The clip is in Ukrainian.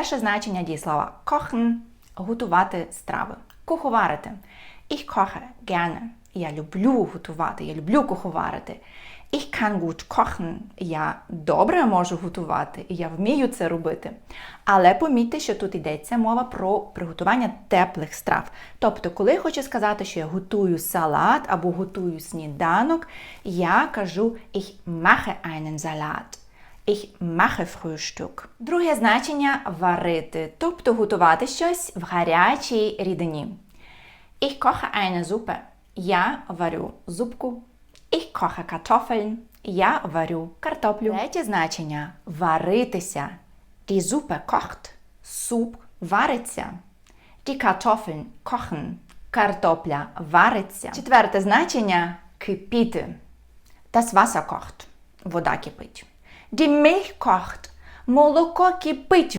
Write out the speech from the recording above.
Перше значення дієслова kochen – готувати страви. Куховарити. Ich koche gerne. Я люблю готувати, я люблю куховарити. Ich kann gut kochen. Я добре можу готувати, і я вмію це робити. Але помітьте, що тут йдеться мова про приготування теплих страв. Тобто, коли хочу сказати, що я готую салат або готую сніданок, я кажу ich mache einen Salat. Ich mache Frühstück. Друге значення варити, тобто готувати щось в гарячій рідині. Ich koche eine Suppe. Я варю зубку. Ich koche Kartoffeln. Я варю картоплю. Третє значення варитися. Die Suppe kocht. Суп вариться. Die Kartoffeln kochen. Картопля вариться. Четверте значення кипіти. Das Wasser kocht. Вода кипить. Die Milch kocht. Молоко кипить.